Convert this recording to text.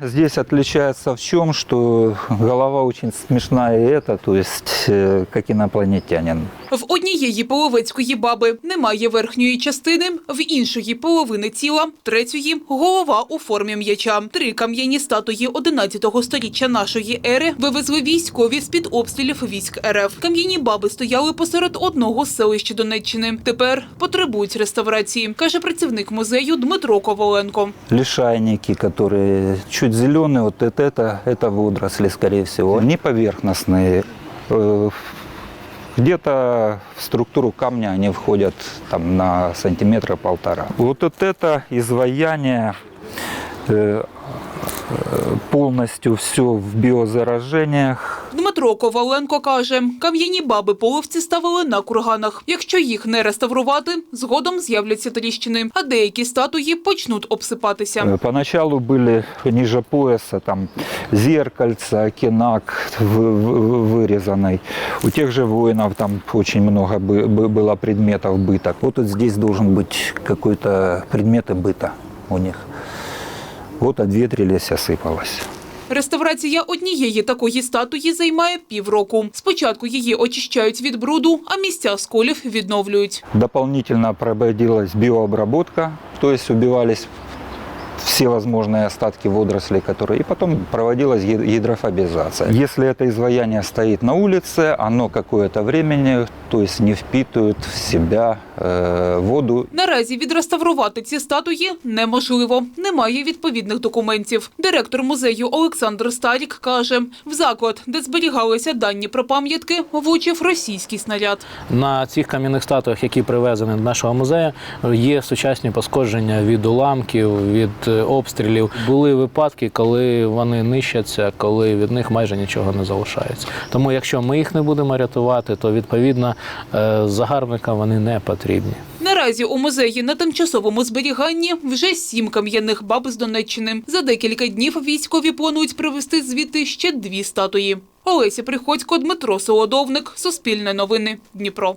здесь отличается в чем, что голова очень смешная и это, то есть э, как инопланетянин. В однієї половецької баби немає верхньої частини, в іншої половини тіла, третьої – голова у формі м'яча. Три кам'яні статуї 11-го сторіччя нашої ери вивезли військові з-під обстрілів військ РФ. Кам'яні баби стояли посеред одного з селищ Донеччини. Тепер потребують реставрації, каже працівник музею Дмитро Коваленко. Лишайники, которые чуть зеленые, вот это, это, это водоросли, скорее всего. Они поверхностные. Э, Где-то в структуру камня они входят там, на сантиметра полтора. Вот, вот это изваяние э, э, полностью все в биозаражениях. Дмитро Коваленко каже, кам'яні баби половці ставили на курганах. Якщо їх не реставрувати, згодом з'являться тріщини, а деякі статуї почнуть обсипатися. Э, Поначалу были ниже пояса, там зеркальца, кинак в- в- вырезанный. У тех же воинов там очень много бы- бы- было предметов быта. Вот тут здесь должен быть какой-то предметы быта у них. Вот ответрились, сипалось. Реставрація однієї такої статуї займає півроку. Спочатку її очищають від бруду, а місця сколів відновлюють. Дополнительно проводилась біообробка, то есть убивались все возможные остатки водорослей, которые... И потом проводилась гид- гидрофобизация. Если это изваяние стоит на улице, оно какое-то времени, то есть не впитывает в себя э, воду Наразі відреставрувати ці статуї неможливо. Немає відповідних документів. Директор музею Олександр Старік каже, в заклад, де зберігалися дані про пам'ятки, влучив російський снаряд. На цих кам'яних статуях, які привезені до нашого музею, є сучасні пошкодження від уламків, від е, обстрілів. Були випадки, коли вони нищаться, коли від них майже нічого не залишається. Тому, якщо ми їх не будемо рятувати, то відповідно е, загарбникам вони не потрібні. Наразі у музеї на тимчасовому зберіганні вже сім кам'яних баб з Донеччини. За декілька днів військові планують привезти звідти ще дві статуї. Олеся Приходько, Дмитро Солодовник, Суспільне новини, Дніпро.